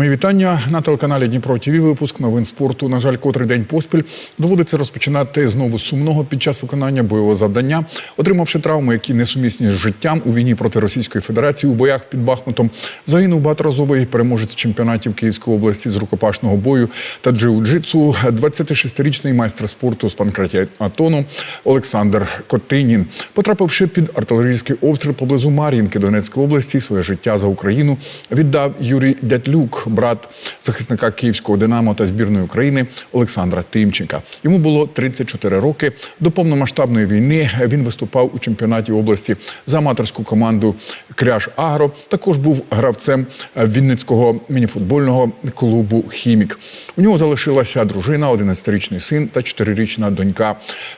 Мої вітання на телеканалі Дніпро ТВ. Випуск новин спорту. На жаль, котрий день поспіль доводиться розпочинати знову сумного під час виконання бойового завдання, отримавши травми, які несумісні з життям у війні проти Російської Федерації у боях під Бахмутом. Загинув багаторазовий переможець чемпіонатів Київської області з рукопашного бою та джиу-джитсу, 26-річний майстер спорту з панкратіатону Олександр Котинін, потрапивши під артилерійський обстріл поблизу Мар'їнки Донецької області, своє життя за Україну віддав Юрій Дятлюк, брат захисника Київського Динамо та збірної України Олександра Тимченка. Йому було 34 роки. До повномасштабної війни він виступав у чемпіонаті області за аматорську команду Кряж Агро. Також був гравцем Вінницького мініфутбольного клубу Хімік. У нього залишилася дружина, 11-річний син та 4-річна донька.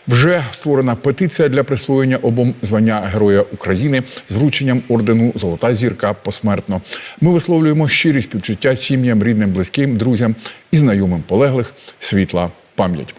Вже створена петиція для присвоєння обом звання Героя України з врученням ордену Золота зірка посмертно. Ми висловлюємо щирі співчуття сім'ям, рідним, близьким, друзям і знайомим полеглих. Світла пам'ять.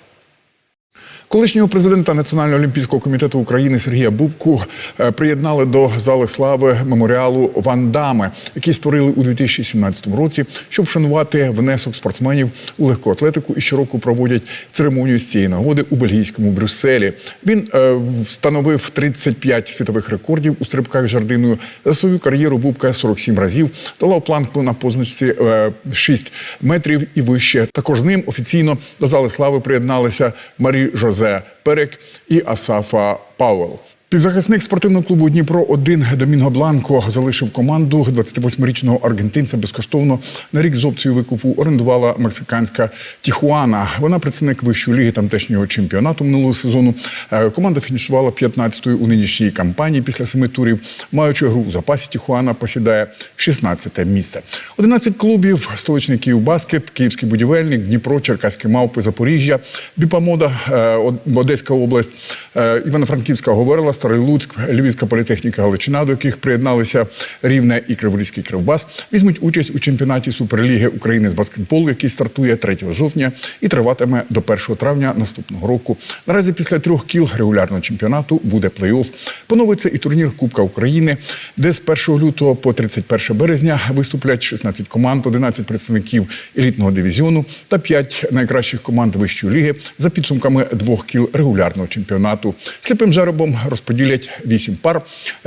Колишнього президента Національного олімпійського комітету України Сергія Бубку е, приєднали до зали слави меморіалу Ван Даме, який створили у 2017 році, щоб вшанувати внесок спортсменів у легку атлетику і щороку проводять церемонію з цієї нагоди у бельгійському Брюсселі. Він е, встановив 35 світових рекордів у стрибках жардиною. За свою кар'єру Бубка 47 разів долав планку на позначці е, 6 метрів і вище. Також з ним офіційно до зали слави приєдналися Марі Жозе Перек і Асафа Пауел. Півзахисник спортивного клубу Дніпро 1 Домінго Бланко залишив команду 28-річного аргентинця безкоштовно на рік з опцією викупу орендувала мексиканська Тіхуана. Вона представник вищої ліги тамтешнього чемпіонату минулого сезону. Е, Команда фінішувала 15-ю у нинішній кампанії після семи турів. Маючи гру у запасі, Тіхуана посідає 16-те місце. 11 клубів: столичний Київбаскет, Київський будівельник, Дніпро, Черкаські мавпи, Запоріжжя, Біпамода, е, Одеська область, е, Івано-Франківська говорила, Старий Луцьк, Львівська політехніка Галичина, до яких приєдналися Рівне і Криворізький Кривбас, візьмуть участь у чемпіонаті Суперліги України з баскетболу, який стартує 3 жовтня і триватиме до 1 травня наступного року. Наразі після трьох кіл регулярного чемпіонату буде плей-офф. Поновиться і турнір Кубка України, де з 1 лютого по 31 березня виступлять 16 команд, 11 представників елітного дивізіону та 5 найкращих команд вищої ліги за підсумками двох кіл регулярного чемпіонату. Сліпим жеребом розподілять 8 пар,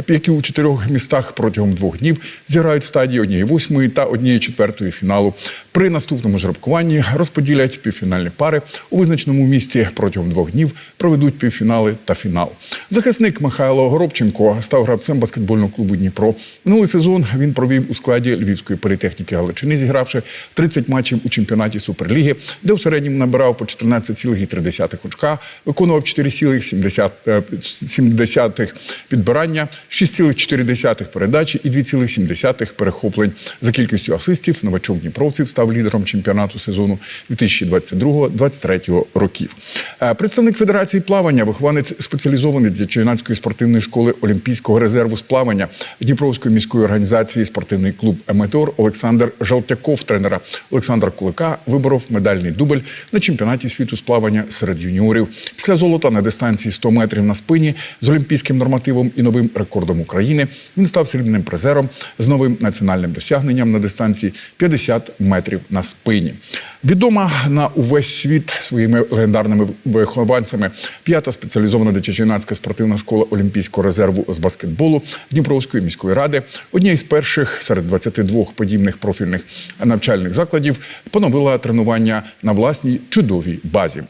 які у чотирьох містах протягом двох днів зіграють стадії однієї восьмої та однієї четвертої фіналу. При наступному жеребкуванні розподілять півфінальні пари у визначеному місті протягом двох днів проведуть півфінали та фінал. Захисник Михайло Горобченко став гравцем баскетбольного клубу Дніпро. Минулий сезон він провів у складі Львівської політехніки Галичини, зігравши 30 матчів у чемпіонаті Суперліги, де в середньому набирав по 14,3 очка, виконував 4,7 підбирання, 6,4 передачі і 2,7 перехоплень. За кількістю асистів новачок Дніпровців став лідером чемпіонату сезону 2022-2023 років. Е, Представник Федерації плавання, вихованець спеціалізований для юнацької спортивної школи Олімпійського резерву з плавання Дніпровської міської організації спортивний клуб Еметеор Олександр Жалтяков, тренера Олександра Кулика, виборов медальний дубль на чемпіонаті світу з плавання серед юніорів. Після золота на дистанції 100 метрів на спині з олімпійським нормативом і новим рекордом України він став срібним призером з новим національним досягненням на дистанції 50 метрів на спині. Відома на увесь світ своїми легендарними вихованцями п'ята спеціалізована дитячо-юнацька спортивна школа Олімпійського резерву з баскетболу Дніпровської міської ради, однієї з перших серед 22 подібних профільних навчальних закладів, поновила тренування на власній чудовій базі.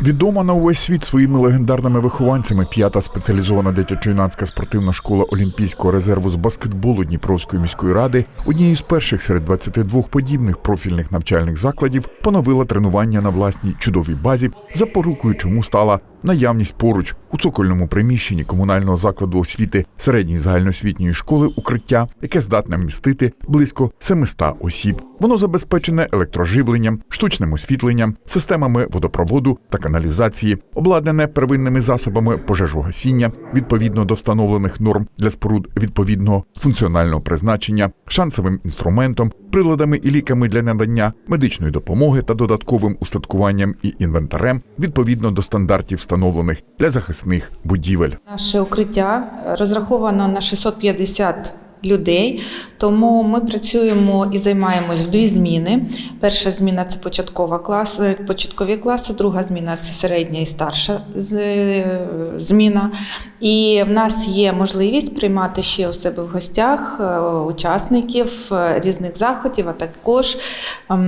Відома на увесь світ своїми легендарними вихованцями п'ята спеціалізована дитячо-юнацька спортивна школа Олімпійського резерву з баскетболу Дніпровської міської ради, однією з перших серед 22 подібних профільних навчальних закладів, поновила тренування на власній чудовій базі, запорукою чому стала наявність поруч у цокольному приміщенні комунального закладу освіти середньої загальноосвітньої школи укриття, яке здатне вмістити близько 700 осіб. Воно забезпечене електроживленням, штучним освітленням, системами водопроводу та каналізації, обладнане первинними засобами пожежогасіння відповідно до встановлених норм для споруд відповідного функціонального призначення, шансовим інструментом, приладами і ліками для надання медичної допомоги та додатковим устаткуванням і інвентарем відповідно до стандартів, встановлених для захисних будівель. Наше укриття розраховано на 650 людей. Тому ми працюємо і займаємось в дві зміни. Перша зміна це початкова клас, е, початкові класи, друга зміна це середня і старша е, зміна. І в нас є можливість приймати ще у себе в гостях е, учасників е, різних заходів, а також ем,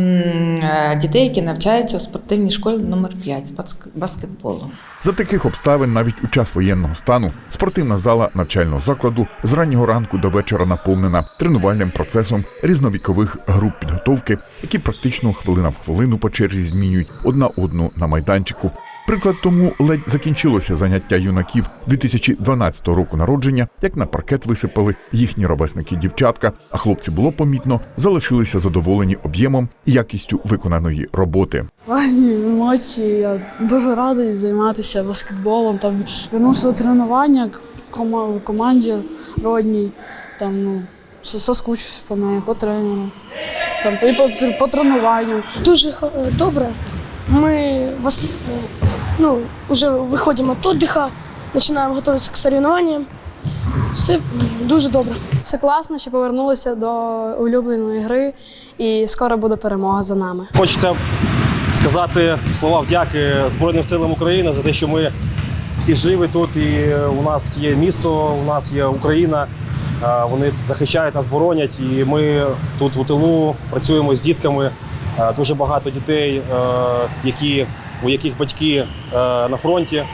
е, дітей, які навчаються у спортивній школі номер 5 з баск- баскетболу. За таких обставин, навіть у час воєнного стану, спортивна зала навчального закладу з раннього ранку до вечора наповнена тренувальним процесом різновікових груп підготовки, які практично хвилина в хвилину по черзі змінюють одна одну на майданчику. Приклад тому ледь закінчилося заняття юнаків 2012 року народження, як на паркет висипали їхні ровесники дівчатка, а хлопці було помітно, залишилися задоволені об'ємом і якістю виконаної роботи. Гарні емоції. Я дуже радий займатися баскетболом. Там вернувся до тренування кома- команді родній. Там ну, соскучився по неї, по тренеру, там, і по, по тренуванню. Дуже добре. Ми вас, ну, вже виходимо від віддиха, починаємо готуватися к соревнованням. Все дуже добре. Все класно, що повернулися до улюбленої гри, і скоро буде перемога за нами. Хочеться сказати слова вдяки Збройним силам України за те, що ми всі живі тут, і у нас є місто, у нас є Україна. Вони захищають нас, боронять, і ми тут у тилу працюємо з дітками. Дуже багато дітей, які, у яких батьки е, на фронті. Е,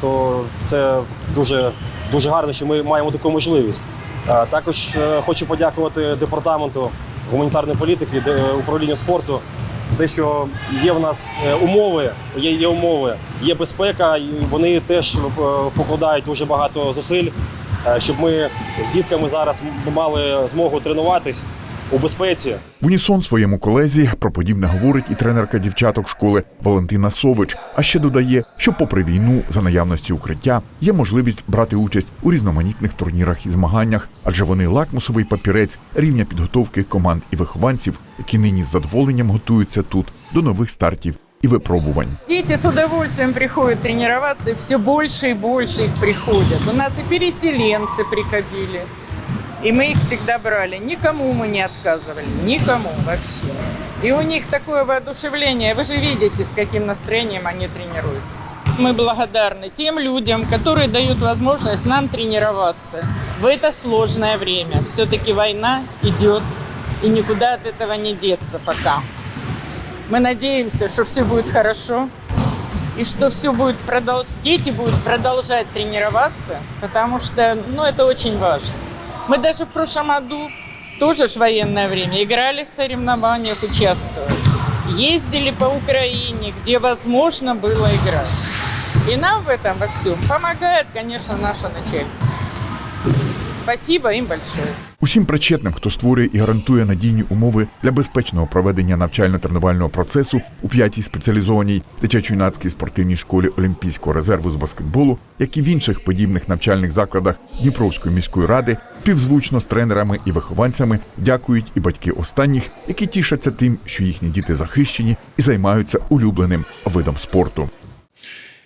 То це дуже, дуже гарно, що ми маємо таку можливість. Е, Також хочу подякувати департаменту гуманітарної політики, управлінню спорту за те, що є в нас умови, є, є умови, є безпека, і вони теж покладають дуже багато зусиль, щоб ми з дітками зараз мали змогу тренуватись у безпеці. В унісон своєму колезі про подібне говорить і тренерка дівчаток школи Валентина Сович. А ще додає, що, попри війну, за наявності укриття є можливість брати участь у різноманітних турнірах і змаганнях, адже вони лакмусовий папірець рівня підготовки команд і вихованців, які нині з задоволенням готуються тут до нових стартів і випробувань. Дети с удовольствием приходят тренироваться, и все больше и больше их приходят. У нас и переселенцы приходили, и мы их всегда брали. Никому мы не отказывали, никому вообще. И у них такое воодушевление. Вы же видите, с каким настроением они тренируются. Мы благодарны тем людям, которые дают возможность нам тренироваться в это сложное время. Все-таки война идет, и никуда от этого не деться пока. Мы надеемся, что все будет хорошо и что все будет продолж... дети будут продолжать тренироваться, потому что, ну, это очень важно. Мы даже в прошлом году тоже ж военное время играли в соревнованиях, участвовали, ездили по Украине, где возможно было играть. И нам в этом во всем помогает, конечно, наше начальство. Спасибо им большое. Усім причетним, хто створює і гарантує надійні умови для безпечного проведення навчально-тренувального процесу у п'ятій спеціалізованій дитячо-юнацькій спортивній школі Олімпійського резерву з баскетболу, як і в інших подібних навчальних закладах Дніпровської міської ради, співзвучно з тренерами і вихованцями дякують і батьки останніх, які тішаться тим, що їхні діти захищені і займаються улюбленим видом спорту.